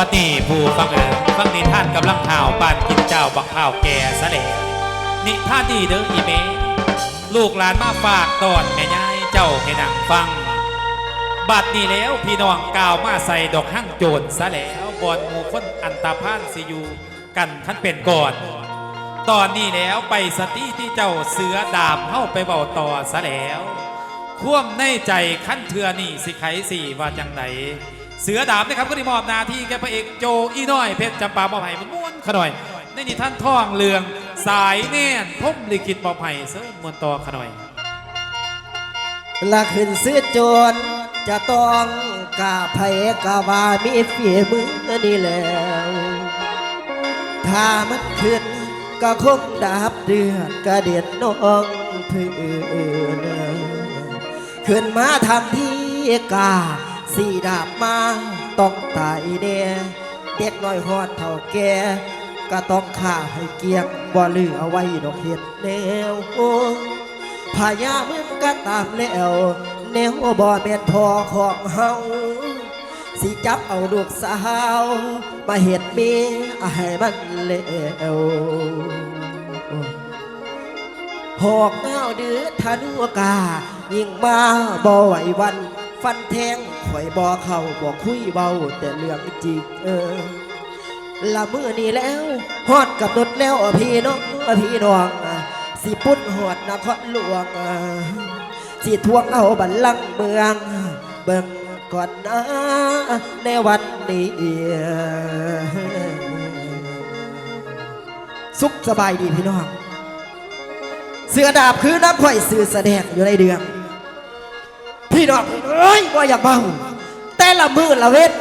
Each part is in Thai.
บัดนี้ผู้ฟังเอ๋ฟังนิทานกำลังข่าวปานกินเจ้าบักข่าวแก่ซะแล้วนิทานดีเด้ออีเมลูกหลานมาฝากตอนแม่ยายเจ้าให้นังฟัง บัดนี้แล้วพี่น้องกล่าวมาใส่ดอกหั่งโจรซะแล้วบอนมูคนอันตาพานสิอยูกันท่านเป็นก่อน ตอนนี้แล้วไปสติที่เจ้าเสือดามเข้าไปเบาต่อซะแล้วท่วมในใจขั้นเทือนี่สิไขสี่ว่าจังไหน เสือดามนะครับก็ได้มอบหน้าที่แก่พระเอกโจอีน้อยเพชรจำปามอบให้มันม้วนขน่อยในนิท่านท่องเรืองสายแน่นพรหมลิขิตมอบให้เสริมมวนต่อขน่อยละขึ้นซื้อโจรจะต้องกาไผกาว่ามีฝีมือนี่แล้วถ้ามันขึ้นก็คงดาบเดือดกระเด็ดน้องเพื้นขึ้นมาทำที่กา สีดาบมาต้องตายแน่เด็กน้อยหอดเท่าแก่ก็ต้องฆ่าให้เกียงบ่ลือเอาไว้ดอกเห็ดแนวพญามึงก็ตามแล้วแนวบ่แม่นพอของเฮาสิจับเอาลูกสาว มาเห็ดเมียให้มันแล้วหอกเงาดื้อธนูกา ยิงมาบ่ไหววัน ฟันแทง ข่อยบ่เขาบ่คุยเบาแต่เรื่องจริงเออละมือนี้แล้วฮอดกับรถแล้วพี่น้องพี่น้องสิปุ้นหอดนครหลวงสิทวงเอาบัลลังก์เมือง เบิ่งก่อนนะในวันนี้สุขสบายดีพี่น้อง เสือดาบคือน้ำข่อยสื่อแสดงอยู่ในเดือง พี่น้องเอ้ยว่าอย่าเบาแต่ละมือละเว้น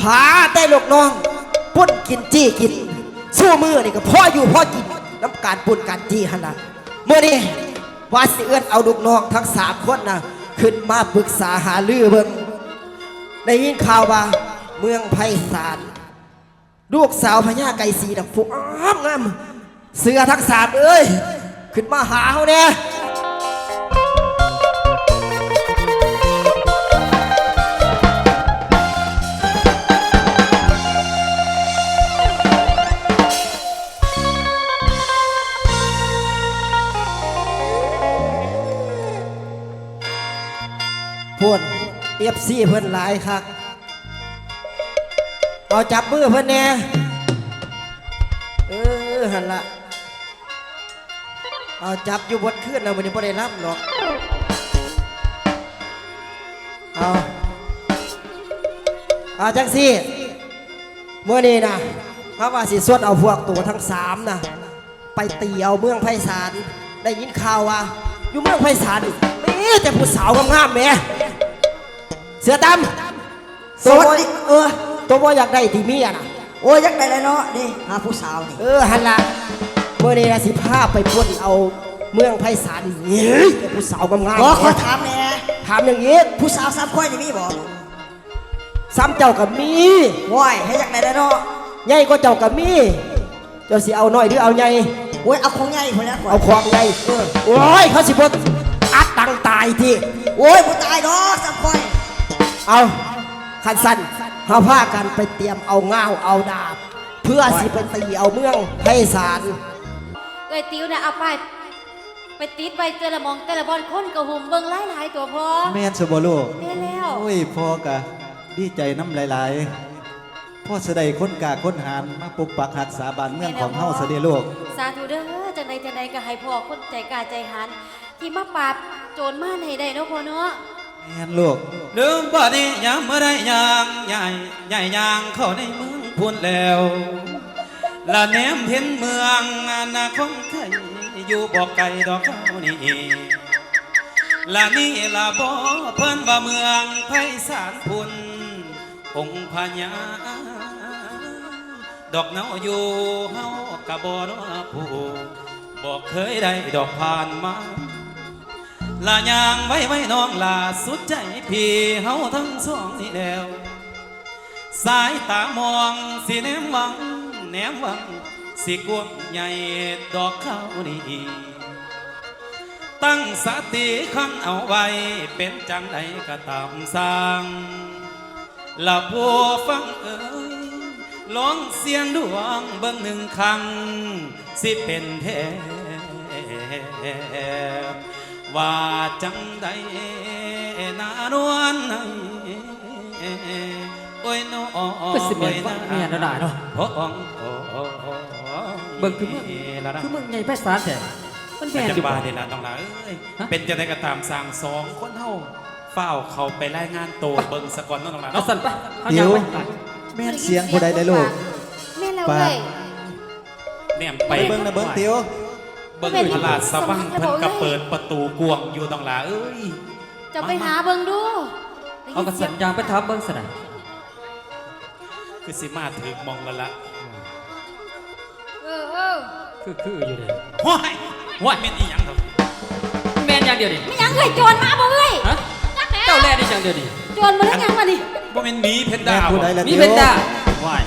ผาแต่ลูกน้องปุ้นกินจี้กินสู้มือนี่ก็พ่ออยู่พ่อกินน้ำการปุ้นการจี้หันละเมื่อนี้ว่าสิเอื้อนเอาลูกน้องทั้งสามคนนะขึ้นมาปรึกษาหาลือเบิ่งได้ยินข่าวว่าเมืองไพศาลลูกสาวพญาไก่สีดำฟุกอ้ามงามเสือทั้งสามเอ้ยขึ้นมาหาเขาเนี่ย ฟซีเพิ่นหลายครับเอาจับมือเพิ่นแน่เออหันละเอาจับอยู่บนขึ้นนะวันนี้พอได้รับหรอกเอาเอาจังสิเมื่อนี้นะพระว่าสิสวดเอาพวกตัวทั้งสามนะไปตีเอาเมืองไพศาลได้ยินข่าวว่าอยู่เมืองไพศาลมีแต่ผู้สาวงามๆแม่ เสือดำสวัสดีเออ ตัวว่าอยากได้ที่เมียน่ะโอ้ยยักได้เลยเนาะนี่หาผู้สาวนี่เออหันละเมื่อนี้นะสิพาไปปล้นเอาเมืองไพศาลเฮ้ยแต่ผู้สาวงามขอขอๆถามแหน่ถามอย่างนี้ผู้สาวสามค่อยนี่มีบ่ซ้ำเจ้ากับมีว้ายให้ยักได้เลยเนาะใหญ่ก็เจ้ากับมี เจ้าสิเอาน้อยหรือเอาใหญ่โอ้ยเอาของใหญ่คนละก่อนเอาของใหญ่เออโอ้ยเขาสิบอัดตังตายที่โอ้ยผู้ตายเนาะสามค่อย เอาขันสั้นเขาพากันไปเตรียมเอาง่าวเอาดาบ เพื่อสิไปตีเอาเมืองไพศาลเอ้ยติ้วนะเอาไป ไปติดไปเจอละหมองแต่ละบอลคนกระหุ่มเบิ่งหลายหลายๆตัวพอแม่นสบลูกแม่แล้ว โอ้ยพ่อกะดีใจน้ำหลายๆพ่อเสได็จคนกาคนหานมาปกปักหักษาบานเมืองของเฮาเสได็จลูกสาธุเด้อจังใดจังใดก็ให้พ่อคนใจกล้าใจหันที่มาปราบโจรมาให้ได้เนาะพ่อเนาะ แม่นลูกลืมบ่นี้ยามเมื่อไรยางใหญ่ใหญ่ยางเข้าในเมืองพูนแล้วละแนมเห็นเมืองนาคงไทยอยู่บอกไกลดอกเขานี่ละนี่ละบ่เพิ่นว่าเมืองไพศาลพุนองค์พญาดอกเนาอยู่เฮากะบ่รอผู้บอกเคยได้ดอกผ่านมา ลายางไว้ไว้น้องลาสุดใจพี่เฮาทั้งสองนี่แล้ว สายตามองสิแนมหวังแนมหวัง สิกวงใหญ่ดอกข้าวนี่ตั้งสติคันเอาไว้เป็นจังใดก็ตามสร้างละผู้ฟังเอ๋ยลองเสียงดวงเบิ่งหนึ่งครั้งสิเป็นแท้ ว่าจังใดนานวลโอ้ยน้อก็สิแม่นว่าแม่นแล้วล่ะเนาะพระองค์เบิ่งคือมึงละนะคือมึงไงไพศาลแท้มันแม่นจัอยู่งบ่บาเดล่ะต้องล่ะเอ้ยฮะเป็นจังไดก็ตามสั่งสองคนเฮาเฝ้าวเขาไปรายงานโตวเบิ่งสะก่อนเนาะต้องล่ะเอาเนาะสั่นไปเอาเดี๋ยายวไปแม่นเสียงผู้ใดได้ลูกแม่นแล้วปาเว้ยเนี่ยไปไปเบิ่งนะเบิ่งเตียว เบิ่งตลาดสว่างเพิ่นก็เปิดประตูกวางอยู่ต้องล่ะเอ้ยจะไปหาเบิ่งดูเอากระสันยางไปทับเบิ่งซะหน่อยคือสิมาถึงมองกันละเออเออคือคืออยู่เด้ว้ายว้ายแม่นอีหยังครับแม่นอย่างเดียวดิไม่ยังเอ้ยโจรมาบ่เอ้ยฮะเจ้าแล่ได้อย่างเดียวดิโจรมาแล้วยังมาดิบ่แม่นหมีเพนแม่ด้านผู้ใดบ่ล่ะมีเตียวเพนด้าว้าย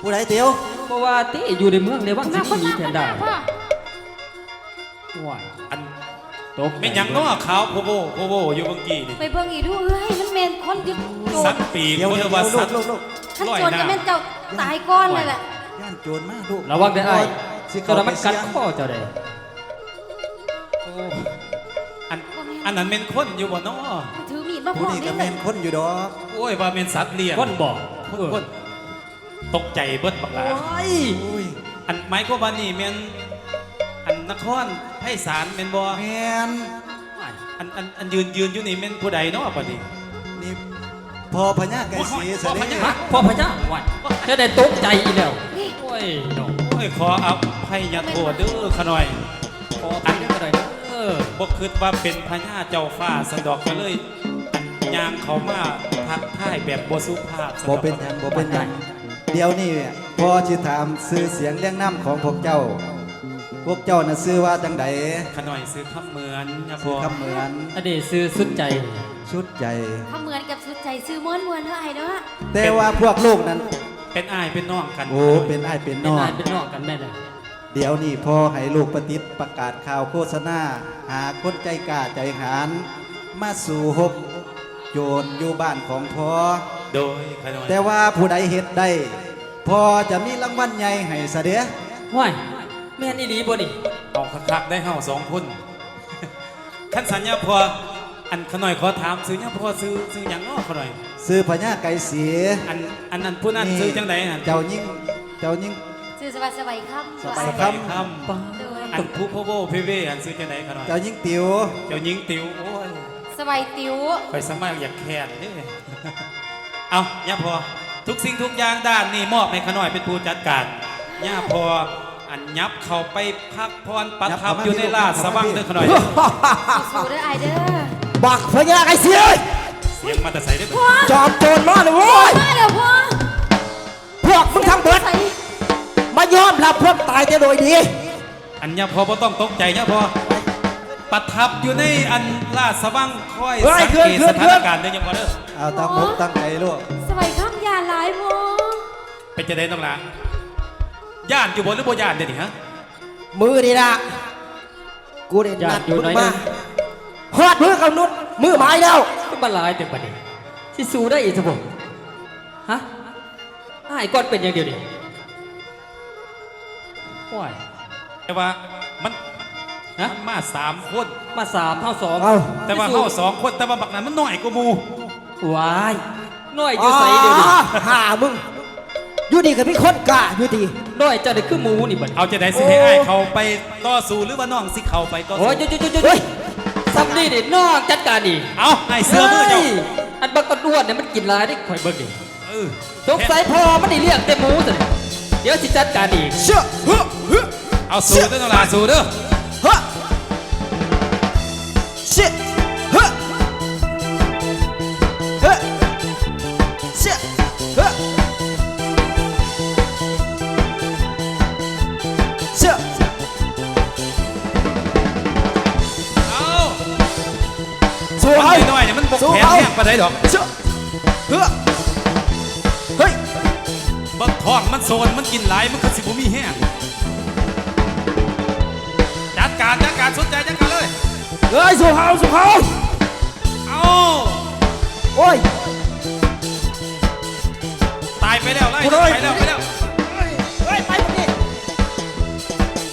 ผู้ใดเตียวเพราะว่าติอยู่ในเมืองในวังสิมาคนมีมาเพคนนด้า มาพ่อว้ายอันตกแม่นหยังเนาะขาวโพโบโพโบอยู่เมื่อกี้นี่ไปเบิ่งอีกดูเอ้ยมันแม่นคนยึดโจสัรตว์ปีกเดี๋ยวบ่เดี๋ได้ยวว่าลูสักตว์ ลูกลูกท่านร้อยโจรหน้าจะแม่นเจ้าตายก้อนเลยแหละย่านโจรมาลูกระวังได้ออ้ายสิเจ้าเข้านั้นไปมันกัเสีดยงคอเจ้าได้โอ้อันอันนั้นแม่นคนอยู่บ่เนาะถือมีดมาพผู้ร้อมนี้ก็นี่เลแม่ยนคนอยู่ดอกโอ้ยว่าแม่นสัตว์เลี้ยงคนบ่คนคนตกใจเบิดบักหลาโอ้ยอุ้ยอันไม้ก็ว่านี่แม่นอั นนครไพศาลแม่นบ่แม่นว้ายอันอันอันยืนยืนอยู่นี่แม่นผู้ใดเนาะบัดนี้นี่พอพญาไก่สีโอ้ยเสด็พอพญาจฮะพ่อพระเจ้าว้ายจะได้ตกใจอีกแล้วโอ้ยน้องโอ้ยขออภัยยโทษเด้อขะหน่อยขอไปได้ก็ได้เออบ่คิดว่าเป็นพญาเจ้าฟ้าสันดอกก็เลยย่างเขามาทักทายแบบบ่สุภาพสันดบ่อกเป็นหยังบ่เป็นหยังเดี๋ยวนี้พอสิถามชื่อเสียงเรียงน้ำของพวกเจ้า พวกเจ้าน่ะชื่อว่าจังใดขะหน่อยซื้อคำเหมือนนะชื่พ่ออคำเหมือนอดีตซื้อสุดใจ ชุดใหญ่ เขาเหมือนกับสุดใจซื้อม้วนม้วนเท่าไหร่เนาะแต่ว่าพวกลูกนั้น เป็นอ้ายเป็นน้องกันโอ้เป็นอ้ายเป็นเป็นน้องนายเป็นนอกกันแม่เลยเดี๋ยวนี้พอให้ลูกประติดประกาศข่าวโฆษณา หาคนใจกล้าใจหารมาสู่หบโจรอยู่บ้านของพ่อ โดยขะหน่อยแต่ว่าผู้ใดเฮ็ดได้พอจะมีรางวัลใหญ่ให้ซะเด้อว้าย แม่นอีหลีบ่นี่เอาคักๆได้เฮาสองคนคันสัญญาพออันขะหน่อยขอถามซื้อเนี่ยพ่อซื้อซื้อหยังเนาะขะหน่อย ซื้อพญาไก่สีอันอันนั้นผู้นั้นซื้อจังไดน่ะเจ้ายิ่งเจ้ายิ่งซื้อสบายสบายครับสบายคครัรับป้าโดยอันผู้พ่อโบเพเวอันซื้อจังไดขะหน่อยเจ้ายิ่งติ๋วเจ้าหญิงติ๋วโอ้ยสบายติ๋วไปสมัครอยากแค้นเด้เอาย่าพอทุกสิ่งทุกอย่างด้านนี่มอบให้ขะหน่อยเป็นผู้จัดการย่าพอ อันยับเข้าไปพักพรปัดทับอยู่ในลาดสว่างเด้อขะหน่อย สู้ๆเด้อไอายเด้อบักพญาไก่เสียเสียงมาแต่ใส่ได้อพ่อจอมโจรมาเลยโว้ยมาแล้วพ่อพวกมึงทั้งเบิดใส่มายอมรับความตายแต่โดยดีอันย่าพอบ่ต้องตกใจย่าพอประทับอยู่ในอันลาดสว่างคอยเฮ้ยสังเคลื่อนเกตเคลื่สอนถานการณ์เด้อยังพอเด้อเอาตั้งมุกตั้งใจลูกสบายครับยาหลายพ่อเป็นจะได้ต้องละ ย่านอยู่บนหรือบ่ย่านเดี๋ยวนี้ฮะมือนี่ละกูได้นัดมึงมาฮอดมือกับนุษมือไม้แล้วก็บาลายเต็มประเด็นสิสู้ได้อีกสมบฮะอ้ายก่อนเป็นอย่างเดียวดิว้ายแต่ว่ามันฮะมันมาสามคนมาสามเท่าสองเอาแต่ว่าเข้าสองคนแต่ว่าบักนั้นมันน้อยกว่าหมูว้ายน้อยอยู่ใสเดียวดิอ๋อหามึงอยู่ดีกับพี่คนกล้าอยู่ดี น้อยเจะได้คือหมูนี่บัดเอาจะได้สิให้อ้ายเขาไปต่อสู้หรือว่าน้องสิเขาไปต่อโอ้สู้ยจุ๊จุ๊จุ๊เฮ้จุ๊ยซัมนี่ดินอกจัดการดิเอาไอ้เสือมือเจ้าฮ้ยอันบักกระด้วนเนี่ยมันกินหลายได้ข่อยเบิ่งดิเออสงสัยพอมันนี่เรียกแต่หมูสิเดี๋ยวสิจัดการอีกเชื่อเฮ้อเฮ้อเอาสู้เด้อน้องหลาสู้เด้อ เฮ้อเชื่อเฮ้อ ปานใดดอกเชื่อเฮ้อเฮ้ยบักท้องมันโซนมันกินหลายมันก็สิบ่มีแห้งจัดการจัดการสนใจจัดการเลยเฮ้ยสู้เขาสู้เขาเอาโอ้ยตายายไปแล้วไล่กูเลยไปแล้วไปแล้วเฮ้ยไปพวกนี้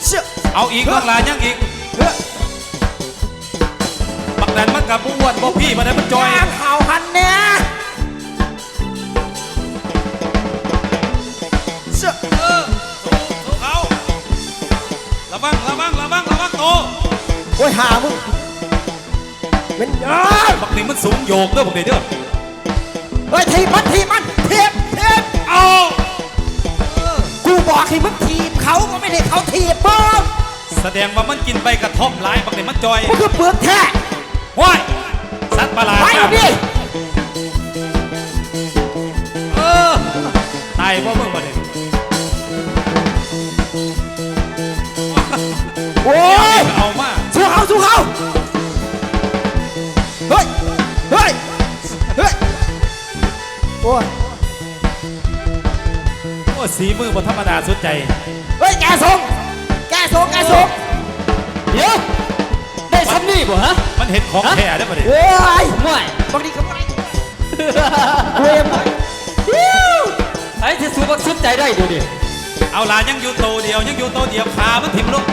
เชื่อเอาอีกน้องลายังอีก เฮ้ยบักดันมันกับอ้วนบ่พี่มันนั้นมันจอยแย่ข่าวหันเนี่ยเชื่อเออสู้สู้เขาระวังระวังระวังระวังโตโอ้ยหามึงมันเอ้ยบักนี่มันสูงโยกเด้อบักนี่เด้อเฮ้ยทีบมันทีบมันทีบทีบเอากูบอกให้มึงทีบเขาก็ไม่ได้เขาทีบมึงแสดงว่ามันกินใบกระท่อมหลายบักนี่มันจอย มึงคือเปลือกแท้ห้วย สัตว์ประหลาดไปเอาดิเออตายเพราะมึงบัดนี่โอ้ยเอามาสู้เขาสู้เขาเฮ้ยเฮ้ยเฮ้ยโอ้ยโอ้สีมือบ่ธรรมดาสุดใจเฮ้ยแกส่งแกส่งแกส่งเดี๋ยวได้ซ้ำนี่บ่ฮะ มันเห็นของแท้ได้อบัดนี่เฮ้ยไม่บางทีเขาไม่เว้ยมันไอ้ที่สูบักสุดใจได้เดี๋ยวดิเอาลายังอยู่โตเดียวยังอยู่โตเดียวขามันถิ่มลง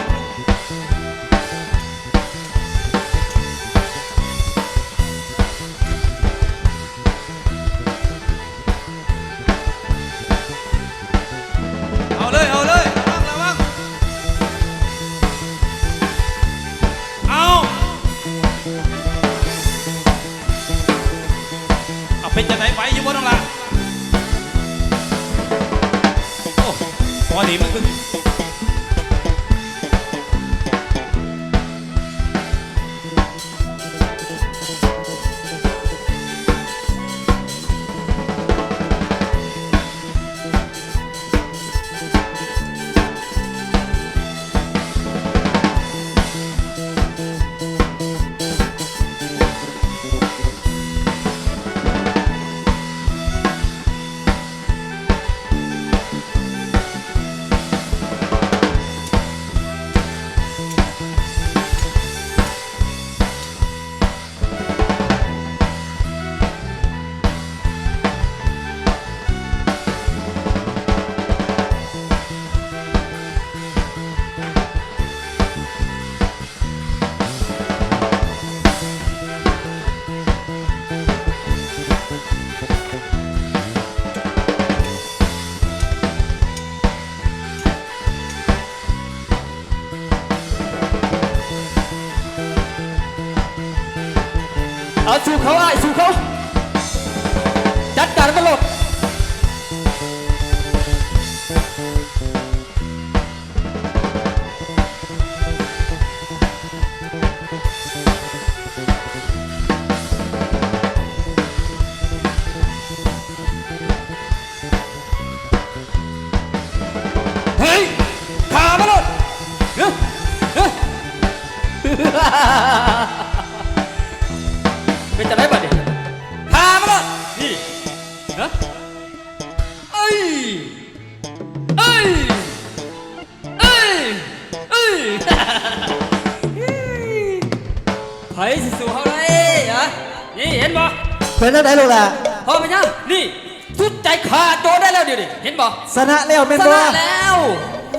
ชนะแล้วเป็นชบ่นะแล้ว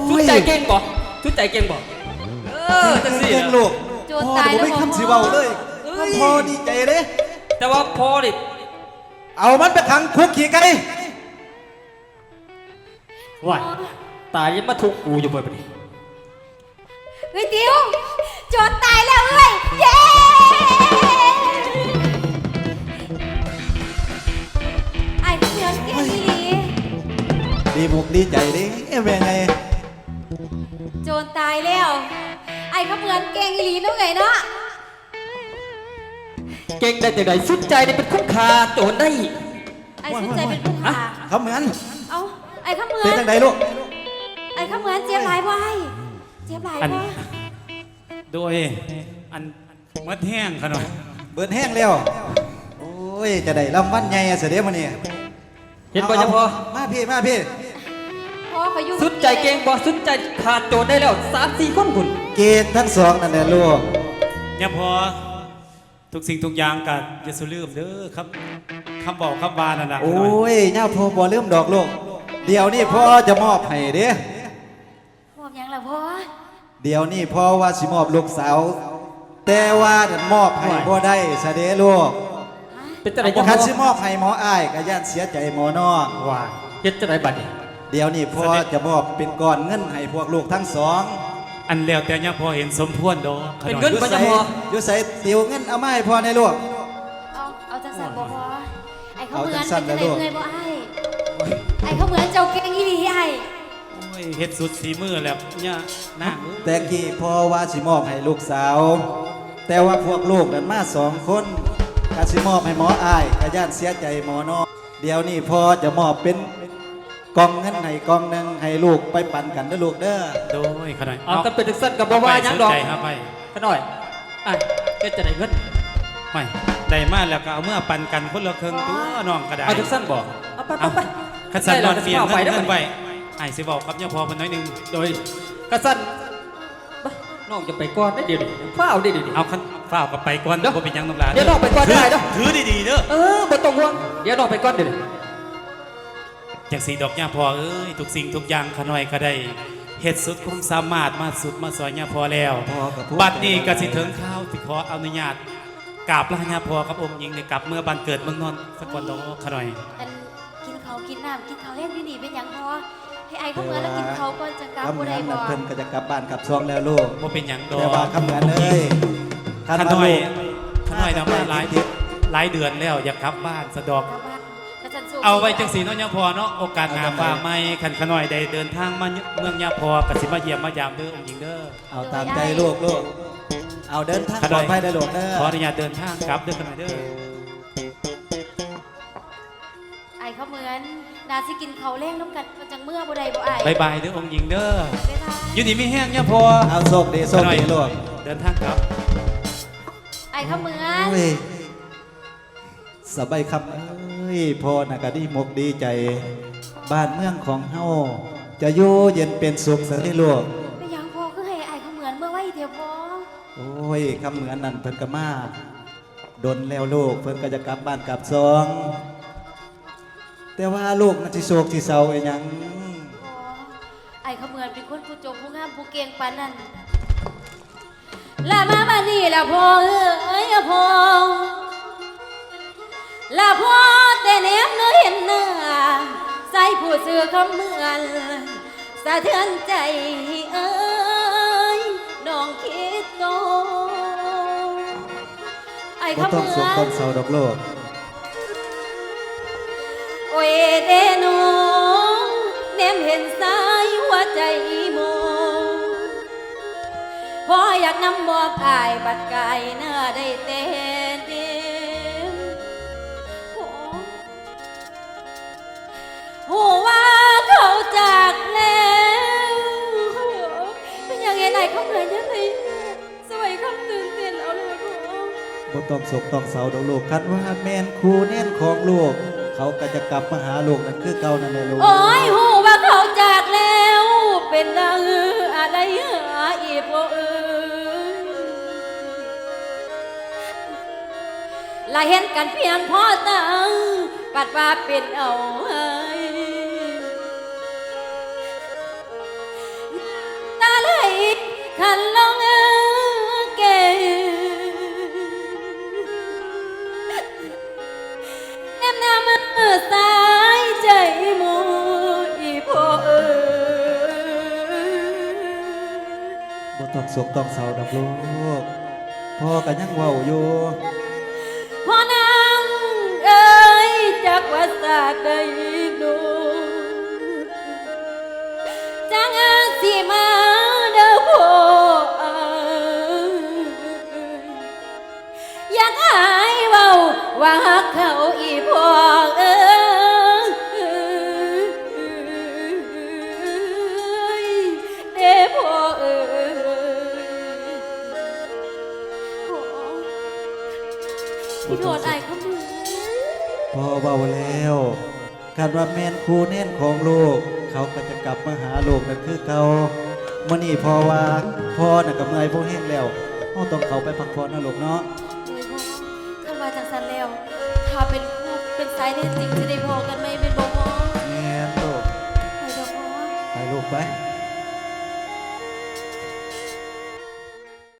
สุดใจเก่งบ่สุดใจเก่งบ่เออจังสิเก่งลูกโจรพ่อตายบ่แล้วมีบ่คำสิเว้าเลยเอ้ย พ่อดีใจเลยแต่ว่าพอดิเอามันไปขังคุกขี้ไก่ว่ายตายยังมาทุกกูอยู่บ่อยปะนี่เฮ้ยติวโจรตายแล้วเอ้ยเย้ ดีมุกดีใจเด้แม่ไงโจรตายแล้ว ไอ้เขาเหมือนเก่งอีหลีเนู้ไงเนาะเก่งได้แต่ใดสุดใจนี่เป็นคุ้มค่าโจรได้ ไอ้สุดใจเป็นผู้ขาเขาเหมือนเอ้าไอ้เขาเหมือเป็นนจังไดลูกไอ้เขาเหมือนเจี๊ยบหลายบ่ไอ้เจี๊ยบหลายอัน บ่โดยอันเมื่อแห้งขนาดเบิดแห้งแล้วโอ้ยจะได้รางวัลใหญ่เสียเดี๋ยวมื้อนี้เห็นบ่ยังพอมาพี่มาพี่ พ่อเขาอยู่สุดใจเก่งบ่สุดใจขาดโจรได้แล้วสามสี่คนคุณเกณฑ์ทั้งสองนั่นแหละลูกเนี่ยพอทุกสิ่งทุกอย่างกันอย่าสุลืมเด้อครับคำบอกคำบานั่นนะโอ้ยเน่าพ่อบ่ลืมดอกลูกเดี๋ยวนี้พ่อจะมอบให้เด้พวกหยังล่ะพ่อเดี๋ยวนี้พ่อว่าสิมอบลูกสาวแต่ว่าดันมอบให้บ่ได้ซะเด้ลูกเป็นจังไดจังคัพ่นอสิมอบให้หมออ้ายก็ย่านเสียใจหมอนอกว่าเฮ็ดจังไดบัดนี้ เดี๋ยวนี้พ่อจะมอบเป็นก้อนเงินให้พวกลูกทั้งสองอันแล้วแต่ยังพอเห็นสมควรดอกขเป็นอยเงินอยู่ปัญใส่ญาพ่ออยู่ใส่ติวเงินเอามาให้พ่อในลูกเอาเอาจังสันบ่พ่อไอ้เขาเอาเหมืจัอนงสั่นเป็นนะจังลูกไดเมื่อยบ่ไอ้ไอ้เขาเหมือนเจ้าเก่งอีหลีไอ้โอ้ยเฮ็ดสุดสีมือแล้วเนี่ยนางเอ้ยแต่กี้พ่อว่าสิมอบให้ลูกสาว แต่ว่าพวกลูกนั้นมาสองคนก็สิมอบให้หมออ้ายก็ย่านเสียใจหมอนอกเดี๋ยวนี้พ่อจะมอบเป็น กองเงินให้กองหนึงให้ลูกไปปั่นกันเด้อลูกเด้อโดยขน่อยเอากันเป็นจังซั่นก็บ่ว่าหยังดอกใจครับไปขะหน่อยไอ้เฮ็ดจังไดเงินไม่ได้มาแล้วก็เอาเมื่อปันกันคนละครึ่งตัวน้องก็ได้เอาจังซั่นบ่เอาไปไปเอาไปขันสันนอนเปลี่ยนไปเงินเด้อเงินไว้ไอ้สิบอกกับเนี่ยพอมันน้อยหนึงโดยกระซั่นบ่น้องจะไปก่อนได้เดี๋ยวนี้ฟ้าวได้เดี๋ยวนี้เอาขันฝ้าวกับไปก่อนเดี๋ยวบ่เป็นหยังน้ำลายเดี๋ยวน้องไปก่อนได้เด้อถือดีๆเด้อเออบ่ต้องห่วงเดี๋ยวน้องไปก่อนเดี๋ยวนี้ จากสีดอกย่าพอเอ้ยทุกสิ่งทุกอย่างขน่อยก็ได้เฮ็ดสุดความสามารถมาสุดมาสอยย่าพอแล้ว พ่อกับพูดบัดนี้ก็สิถึงข้าวที่ขออนุญาตกราบลาย่าพอกับองค์หญิงในกลับเมื่อบันเกิดเมืองนอนท์สกลดอกขน่อย อันกินเขาวกินน้ำกินเขาวเล่นอยู่นี่เป็นหยังพ่อให้ไอ้เขาเหมือนแล้วกินเขาวก่อนจะกลับคำเหบ่มือได้นบ่น่ะเพิ่นก็จะกลับบ้านกลับซองแล้วลูกบ่เป็นหยังดอแต่ว่ากคำเหมือนเลยขน่อยลูกขน่อยนำมาหลายหลายเดือนแล้วอยากกลับบ้านสะดอก เอาไว้จังสีเนาะยาพอเนาะโอกาสหน้าฟ้าไม่ขันขน่อยได้เดินทางมาเมืองยาพอกสิมาเยี่ยมมายามเด้อองค์หญิงเด้อเอาตามใจลูกลูกเอาเดินทางขปลน่ออยดภัยได้อลูกเด้อขออนุญาตเดินทางกลับเด้อขน่อยเด้อไอ้เขาเหมือนนาสิกินเขาวเล่นน้ำกันมันจังเมื่อบ่ได้บ่ไอ้บายบายเด้อองค์หญิงเด้อบ๊ายบายอยู่ดีไม่แห้งยาพอเอาโชคดีโชคดีลูกเดินทางกลับ ไอ้เขาเหมือนเฮ้ยสบายคำเอ้ ยพ่อน่ะก็ดีมกดีใจ บ้านเมืองของเฮาจะอยู่เย็นเป็นสุขสันติลูกเป็นหยังพ่อคือให้ไอ้เขาเหมือนเมื่อไว้เดียวพ่อโอ้ยคำเหมือนนั่นเพิ่นก็มาดนแล้วลูกเพิ่นก็จะกลับบ้านกลับซอง แต่ว่าลูกมันสิโศกสิเศร้าไอ้หยังพ่อไอ้เขาเหมือนเป็นคนผู้จบผู้งามผู้เก่งปานนั้นลามาบ้านนี้ละพ่อเอ้ยพ่อ และพอแต่แนมเนื้อเห็นหน้าใส่ผู้เสือคำเมือนสะเทือนใจเอ้ยน้องคิดโตไอ้บ่เขาเหต้องมืโศกอต้อนเศร้าดอกโลก โอ้ยเดโนเนมเห็นสายหัวใจโมพออยากนำบอกอายบัดกายหน้าได้เต้ ต้องศกต้องเศร้าดอกลูกคันว่าแม่นครูเน่นของลูก เขาก็จะกลับมาหาลูกนั่นคือเก่านั่นแหละลูกโอ้ยหูว่าเขาจากแล้ว เป็นนางอะไรหาอีกบ่เอ้ยลาเห็นกันเพียงพ่อตังปัดว่าเป็นเอาให้ตาไหลขันลง บ่ต้องโศกต้องเศร้าดอกลูกพ่อก็ยังเว้าอยู่พ่อนางเอ๋ยจากว่าสาดไดดูจังอาสิมาเด้อพ่อเอ๋ยอยากหายเว้าว่าหักเขาอีพ่อเอ๋ย การว่าแม่นครูเน่นของลูก เขาก็จะกลับมาหาลูกนั่นคือเขามื่อนี้พ่อว่าพ่อน่ะก็เมื่อยพวกแห้งแล้วเฮาต้องเขาไปพักผ่อนนะลูกเนาะเลยพ่อข้ามาจากสันแล้วถ้าเป็นผู้เป็นสายเนี่ยจริงจะได้พอกัน